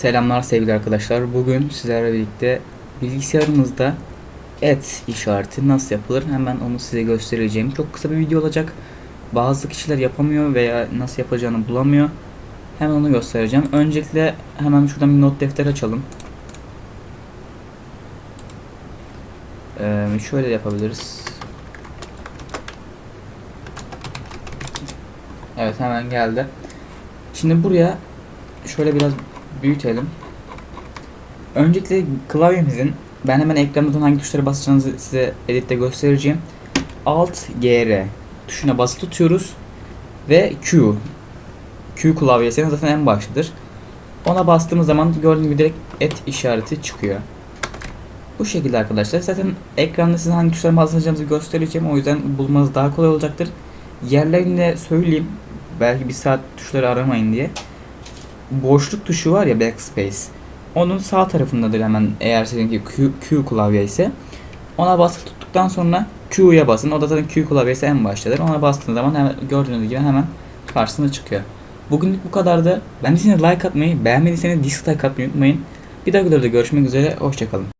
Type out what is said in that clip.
Selamlar sevgili arkadaşlar. Bugün sizlerle birlikte bilgisayarımızda et işareti nasıl yapılır hemen onu size göstereceğim. Çok kısa bir video olacak. Bazı kişiler yapamıyor veya nasıl yapacağını bulamıyor. Hemen onu göstereceğim. Öncelikle hemen şuradan bir not defteri açalım. Ee, şöyle yapabiliriz. Evet hemen geldi. Şimdi buraya şöyle biraz büyütelim. Öncelikle klavyemizin ben hemen ekranımızdan hangi tuşlara basacağınızı size editte göstereceğim. Alt GR tuşuna basılı tutuyoruz ve Q. Q klavyesinin zaten en baştadır. Ona bastığımız zaman gördüğünüz gibi direkt et işareti çıkıyor. Bu şekilde arkadaşlar. Zaten ekranda size hangi tuşlara basacağınızı göstereceğim. O yüzden bulmanız daha kolay olacaktır. Yerlerini de söyleyeyim. Belki bir saat tuşları aramayın diye boşluk tuşu var ya backspace. Onun sağ tarafındadır hemen eğer sizinki Q, Q klavye ise. Ona basılı tuttuktan sonra Q'ya basın. O da zaten Q klavyesi en baştadır. Ona bastığınız zaman hemen gördüğünüz gibi hemen karşısına çıkıyor. Bugünlük bu kadardı. Beğendiyseniz like atmayı, beğenmediyseniz dislike atmayı unutmayın. Bir dahaki videoda görüşmek üzere. Hoşçakalın.